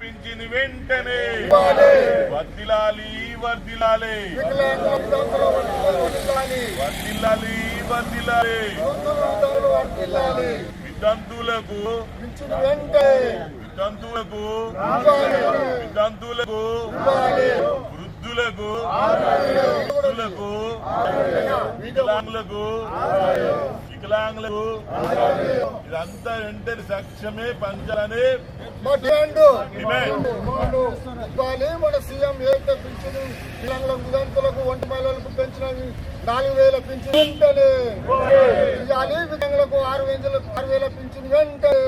Pension వెంటనే వర్దిలాలి వర్దిల్లాలి వర్దిల్లాలి వృద్ధులకు వృద్ధులకు వికలాంగులకు వికలాంగులకు ఇదంతా వెంటనే సక్షమే పంచాలని మన సీఎం ఏదైతే పింఛను విధాంతులకు ఒంటి మహిళలకు పెంచిన నాలుగు వేల పింఛన్ వెంటనే. ఇవ్వాలి వికలాంగులకు ఆరు వేల ఆరు వేల పింఛన్ వెంటనే.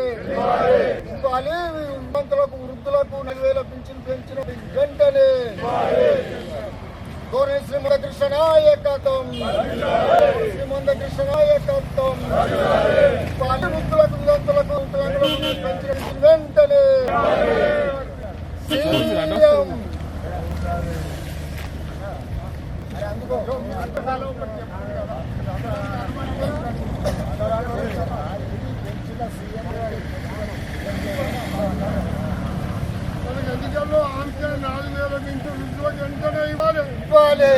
ఇవ్వాలి వితంతులకు వృద్ధులకు నాలుగు వేల పింఛన్ పెంచిన వెంటనే. గౌరవ శ్రీమంత కృష్ణ నాయకత్వం శ్రీమంత కృష్ణ నాయకత్వం ఇవ్వాలి వృద్ధులకు వితంతులకు పెంచిన వెంటనే సీఎం ఆంక్ష నాలుగు వేల నుంచి వృద్ధులకు వెంటనే ఇవ్వాలి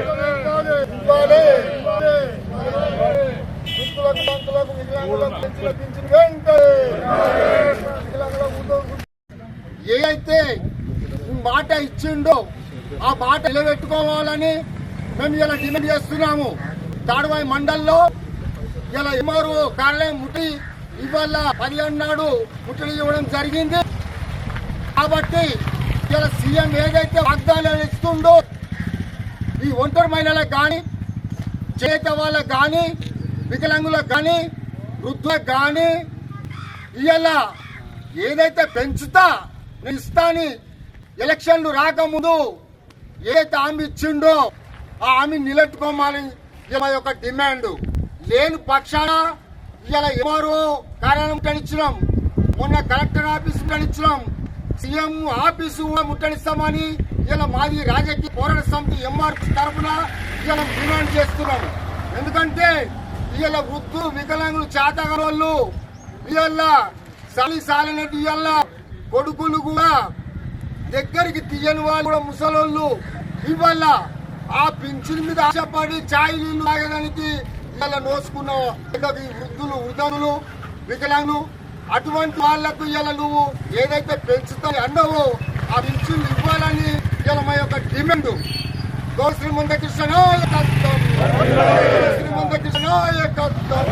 ఇవ్వాలి ఇవ్వాలి వికలాంగులకు పెంచిన పింఛన్ వెంటనే వికలాంగులకు ఏ మాట ఇచ్చిండో ఆ మాట నిలబెట్టుకోవాలని మేము ఇలా డిమాండ్ చేస్తున్నాము. తాడువాయి మండల్లో ఇలా ఎంఆర్ఓ కార్యాలయం ముట్టి ఇవాళ పదిహేను నాడు ముట్టడి ఇవ్వడం జరిగింది. కాబట్టి ఇలా సీఎం ఏదైతే వాగ్దానాలు ఇస్తుండో ఒంటరి మహిళలకు కానీ చేత వాళ్ళకు కానీ వికలాంగులకు కానీ వృద్ధులకు కానీ ఇవాళ ఏదైతే పెంచుతా నేను ఇస్తాని ఎలక్షన్లు రాకముందు ఏదైతే హామీ ఇచ్చిండో ఆ హామీ నిలెట్టుకోమని మా యొక్క డిమాండ్. లేని పక్షాన ఇలా ఎవరు కార్యాలయం ముట్టడిచ్చినాం మొన్న కలెక్టర్ ఆఫీస్ ముట్టడిచ్చినాం సీఎం ఆఫీసు కూడా ముట్టడిస్తామని ఇలా మాది రాజకీయ పోరాట ఎంఆర్ తరఫున ఇలా డిమాండ్ చేస్తున్నాము. ఎందుకంటే ఇవాళ వృద్ధు వికలాంగులు చేతగల వాళ్ళు ఇవాళ సలి సాలినట్టు ఇవాళ కొడుకులు కూడా దగ్గరికి తీయని వాళ్ళు కూడా ముసలోళ్ళు ఇవాళ ఆ పింఛన్ మీద ఆశపడి ఛాయ్ నీళ్ళు తాగడానికి ఇవాళ నోసుకున్న ఈ వృద్ధులు వృద్ధులు వికలాంగులు అటువంటి వాళ్ళకు ఇలా నువ్వు ఏదైతే పెంచుతావు అన్నావో ఆ పింఛన్లు ఇవ్వాలని ఇలా మా యొక్క డిమాండ్. గో శ్రీమంత కృష్ణనాయకత్వం శ్రీమంత కృష్ణనాయకత్వం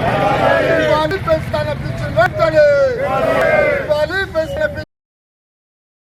పెంచుతాను పిలిచిన వెంటనే